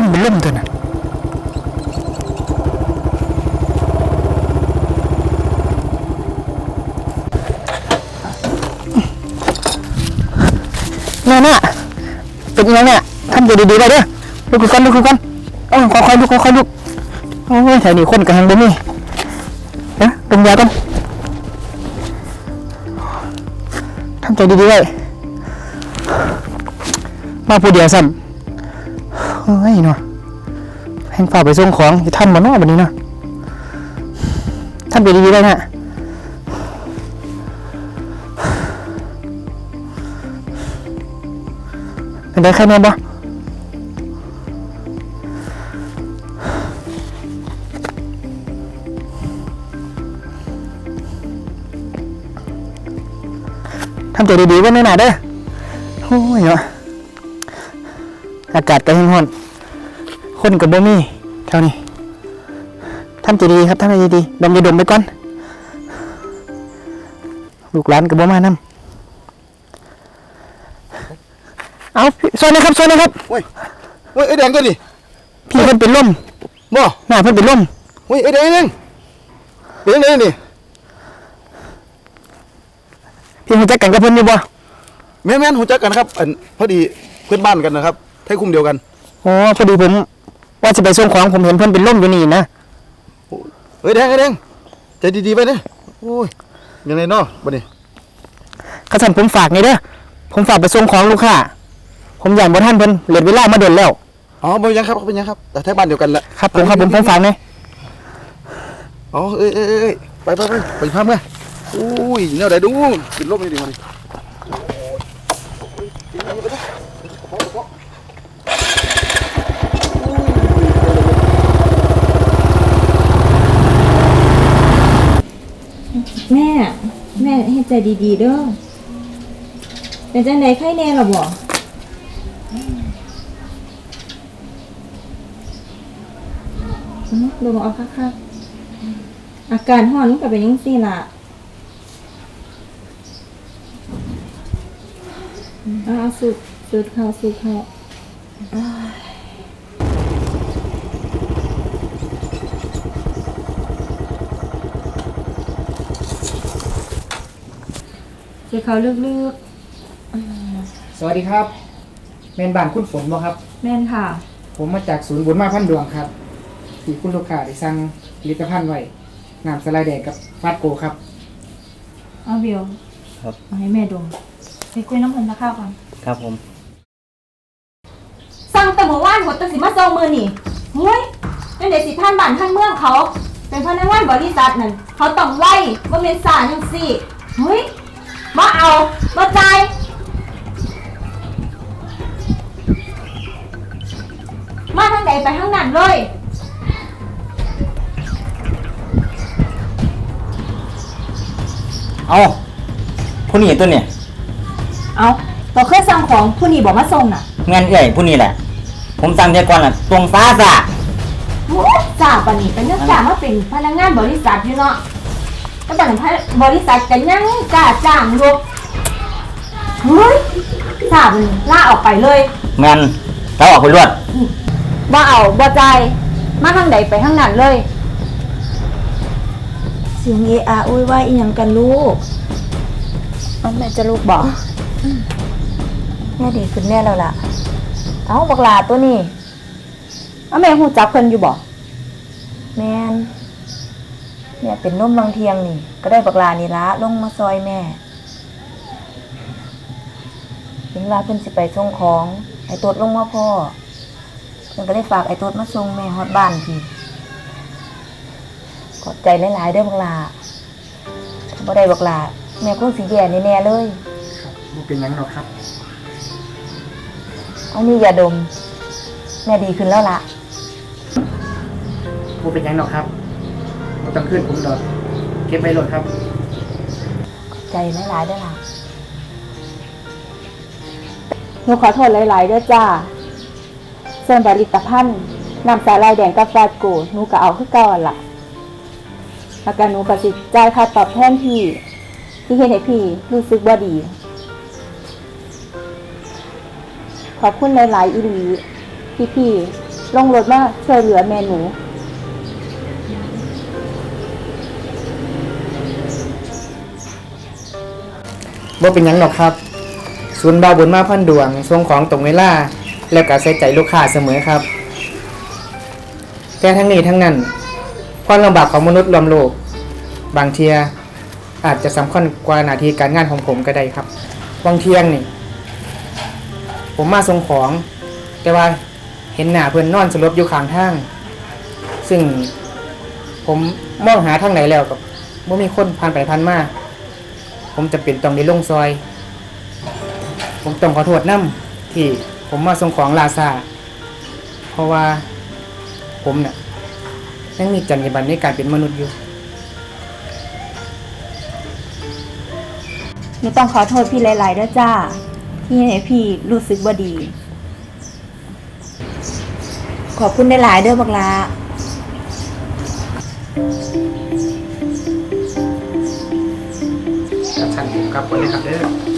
คนเป็นล่มตัวน่ะน่ะน่ะเป็นยังเนี่ยทำใจดีๆไปเด้อลุกขึ้นก่อนลุกขึ้นก่อนเออค่อยๆลุกค่อยๆลุกโอ้ยแถวนี้คนกันทั้งบ่มีเดี๋ยวดมยาก่อนทำใจดีๆไว้มาผู้เดียวซ้ำ เฮ้ยเนาะแห่งฝ่าไปส่งของจะทันบ่เนาะบัดนี้เนาะทำใจดีๆไว้นะเป็นได้ใครแน่บ่ทำใจดีๆไว้หน่อยๆเด้อโอ้ยเนาะ อากาศก็แห้งร้อนคนกับบ่มีเท่านี้ทำใจดีครับทำใจดีๆดมยาดมไปก่อน ลูกหลานกับบ่มานำเอาพี่ซอยนะครับซอยนะครับเฮ้ยเฮ้ยไอ้แดงตัวนี่พี่เพิ่นเป็นลมบ่หน้าเพิ่นเป็นลมเฮ้ยไอ้แดงไอ้แดงเป็นยังไงนี่พี่รู้จักกันกับเพิ่นอยู่บ่แม่นแม่นหูจักกันครับอันพอดีเพื่อนบ้านกันนะครับ ไทยคุ้มเดียวกันอ๋อพอดีผมว่าจะไปส่งของผมเห็นเพิ่นเป็นลมอยู่นี่นะเฮ้ยแดงไอ้แดงใจดีๆไปเด้อโอ้ยยังไงเนาะบัดนี้ข้าสั่นผมฝากนี่เด้อผมฝากไปส่งของลูกค้าผมอยากบ่ทันเพิ่นเหลือเวลามาเดินแล้วอ๋อเป็นยังครับเป็นยังครับ แต่ไทยบ้านเดียวกันแหละครับผมครับผมผมฝากนี่อ๋อเอ้ยเอ้ยเอ้ยเอ้ยไปไปไปไปพามาโอ้ยเนี่ยได้ดูกินลมนี่ดีมาดิ แม่ แม่ ใจดีๆเด้อเป็นจังไดไข้แน่หรอบ่อืมดูมาเอาคักๆอาการห้อนมันก็เป็นยังซี่ล่ะเอาเอาสูดสูดเขาสูดเขา สูดเข้าลึกสวัสดีครับแม่นบ้านคุณฝนบ่ครับ ๆ แม่นค่ะ ผมมาจากศูนย์บุญมาพันดวงครับที่คุณลูกค้าได้สั่งผลิตภัณฑ์ไว้น้ำสไลด์แดงกับฟาดโกครับ เอาเบลครับ เอาให้แม่ดมไปคุยน้ำมันตะข้าวก่อน ครับผม สั่งแต่เมื่อวานหดแตัสิมาส่งมือนี่เฮ้ยเป็นเด็กสิท่านบ้านท่านเมืองเขา เป็นพนักงานบริษัทนั่นเขาต้องไว้ว่าเป็นสารยังสิเฮ้ย มาเอามาจ่ายมาทางไหนไปทางนั้นเลยเอาผู้นี้ตัวเนี่ยเอาต่อเคยสั่งของผู้นี้บอกมาส่งน่ะเงินเอ่ยผู้นี้แหละ ผมสั่งเดียวก่อนอะตรงฟ้าจ้ะโอ้จ่าปานนี้เป็นนักจ่ามาเป็นพนักงานบริษัทอยู่เนาะ ก็แต่บริษัทกันยังกล้าจ้างลูกเฮ้ยจ่าปานนี้ลาออกไปเลยเงินเราออกไปรวดบ่เอาบ่ใจายมาทางใดไปทางนั้นเลย เสียงเออาอุ้ยว่าอีหยังกันลูกเอาแม่จะลูกบอกแม่ดีขึ้นแน่แล้วล่ะ เอาบักหลาตัวนี้เอาแม่ฮู้จักเพิ่นอยู่บ่แมน เนี่ยเป็นนมบางเทียงนี่ ก็ได้บักหลานี่ละลงมาซอยแม่ถึงเวลาเพิ่นสิไปส่งของ ไอ้ตดลงมาพ่อเพิ่นก็ได้ฝากไอ้ตดมาส่งแม่ฮอดบ้านพี่ขอบใจหลายๆเด้อบักหลาถ้าบ่ได้บักหลาแม่คงสิแย่แน่ๆเลยบ่เป็นหยังหรอกครับ เอานี่ยาดม แม่ดีขึ้นแล้วล่ะบ่เป็นหยังหรอกครับ บ่ต้องขึ้นผมดอกเก็บไว้โหลดครับ ใจไม่หลายได้อล่ะหนูขอโทษหลายๆด้อจ้าส่วนผลิตภัณฑ์น้ำสาลายแดงกับฟาดโกหนูก็เอาคือเก่าหั่นล่ะแล้วก็หนูก็สิจ่ายค่าตอบแทนพี่ ที่เฮ็ดให้พี่รู้สึกบ่ดี ขอบคุณหลายๆอีหลีที่พี่ลงรถมาช่วยเหลือแม่หนู บ่เป็นหยังหรอกครับศูนย์บาวบุญมาพันดวงส่งของตรงเวลา แล้วก็ใส่ใจลูกค้าเสมอครับ แต่ทั้งนี้ทั้งนั้นความลำบากของมนุษย์รวมโลก บางเทียอาจจะสำคัญกว่าหน้าที่การงานของผมก็ได้ครับบางเทียงนี่ ผมมาส่งของ แต่ว่าเห็นหน้าเพื่อนนอนสลบอยู่ข้างทาง ซึ่งผมมองหาทางไหนแล้วกับว่ามีคนผ่านไปผ่านมา ผมจะเป็นต้องได้ลงซอย ผมต้องขอโทษน้ำที่ผมมาส่งของลาซาเพราะว่าผมเนี่ยยังมีจรรยาบรรณในการเป็นมนุษย์อยู่ หนูต้องขอโทษพี่หลายๆด้วยจ้า ที่ให้พี่รู้สึกบ่ดี ขอบคุณได้หลายๆเด้อบักลา กับฉั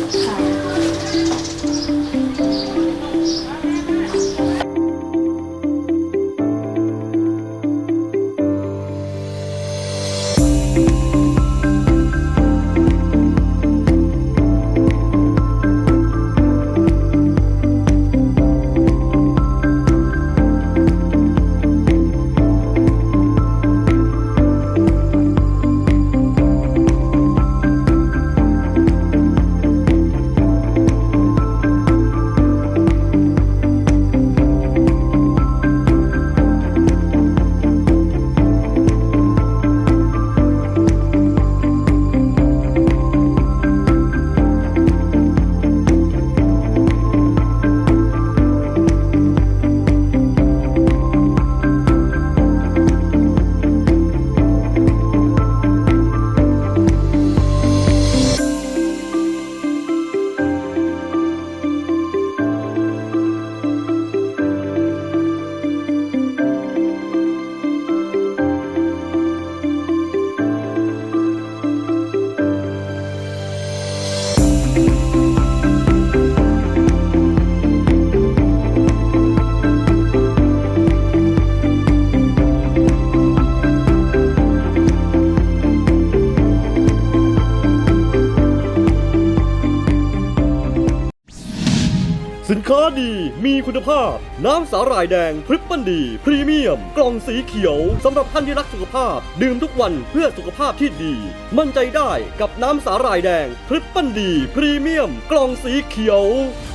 สินค้าดีมีคุณภาพ น้ำสาหร่ายแดงพริปเปิลดี พรีเมียม กล่องสีเขียวสำหรับท่านที่รักสุขภาพ ดื่มทุกวันเพื่อสุขภาพที่ดี มั่นใจได้กับน้ำสาหร่ายแดงพริปเปิลดี พรีเมียม กล่องสีเขียว